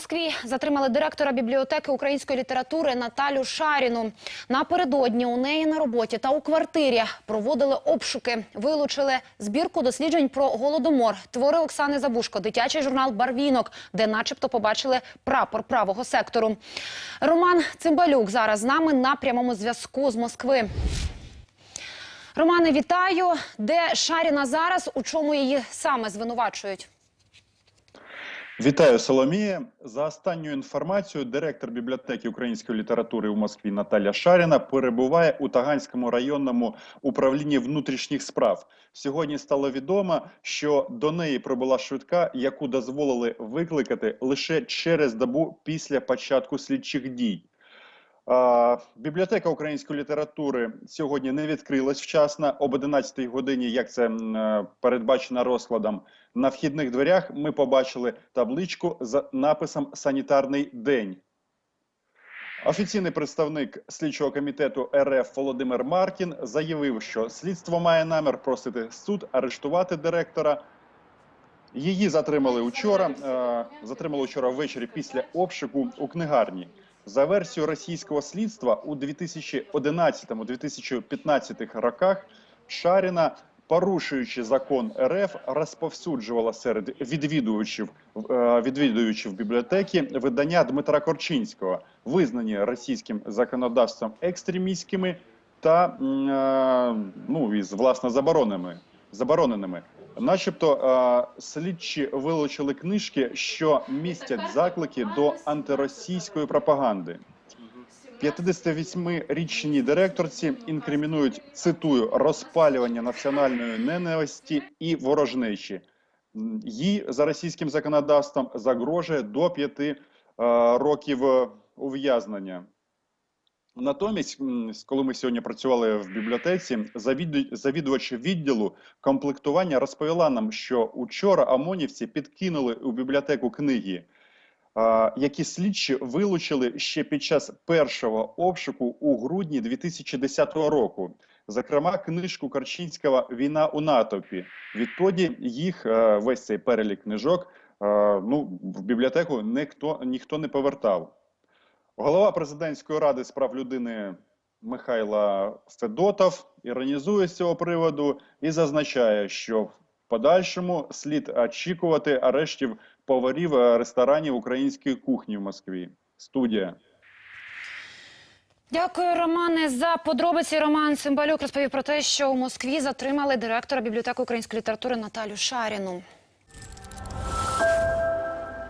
Москві затримали директора бібліотеки української літератури Наталю Шаріну. Напередодні у неї на роботі та у квартирі проводили обшуки. Вилучили збірку досліджень про голодомор, твори Оксани Забушко, дитячий журнал Барвінок, де, начебто, побачили прапор правого сектору. Роман Цимбалюк зараз з нами на прямому зв'язку з Москви. Романе, вітаю. Де Шаріна зараз? У чому її саме звинувачують? Вітаю, Соломія. За останньою інформацією, директор бібліотеки української літератури у Москві Наталя Шаріна перебуває у Таганському районному управлінні внутрішніх справ. Сьогодні стало відомо, що до неї прибула швидка, яку дозволили викликати лише через добу після початку слідчих дій. Бібліотека української літератури сьогодні не відкрилась вчасно об 11 годині, як це е, передбачено розкладом. На вхідних дверях ми побачили табличку з написом Санітарний день. Офіційний представник слідчого комітету РФ Володимир Маркін заявив, що слідство має намір просити суд арештувати директора. Її затримали учора. е, Затримали вчора ввечері після обшуку у книгарні. За версією російського слідства у 2011-2015 роках Шаріна, порушуючи закон РФ, розповсюджувала серед відвідувачів е, відвідувачів бібліотеки видання Дмитра Корчинського, визнані російським законодавством екстремістськими та е, ну із власне забороненими забороненими. Начебто е, слідчі вилучили книжки, що містять заклики до антиросійської пропаганди. 58-річній директорці інкримінують, цитую, розпалювання національної ненависті і ворожнечі. Їй за російським законодавством загрожує до п'яти е, років ув'язнення. Натомість, коли ми сьогодні працювали в бібліотеці, завіду- завідувач відділу комплектування розповіла нам, що учора ОМОНівці підкинули у бібліотеку книги, які слідчі вилучили ще під час першого обшуку у грудні 2010 року. Зокрема, книжку Корчинського Війна у натовпі. Відтоді їх е, весь цей перелік книжок е, ну, в бібліотеку ніхто, ніхто не повертав. Голова президентської ради з прав людини Михайла Федотов іронізує з цього приводу і зазначає, що в подальшому слід очікувати арештів поварів е, ресторанів української кухні в Москві. Студія. Дякую, Романе, за подробиці. Роман Цимбалюк розповів про те, що у Москві затримали директора бібліотеки української літератури Наталю Шаріну.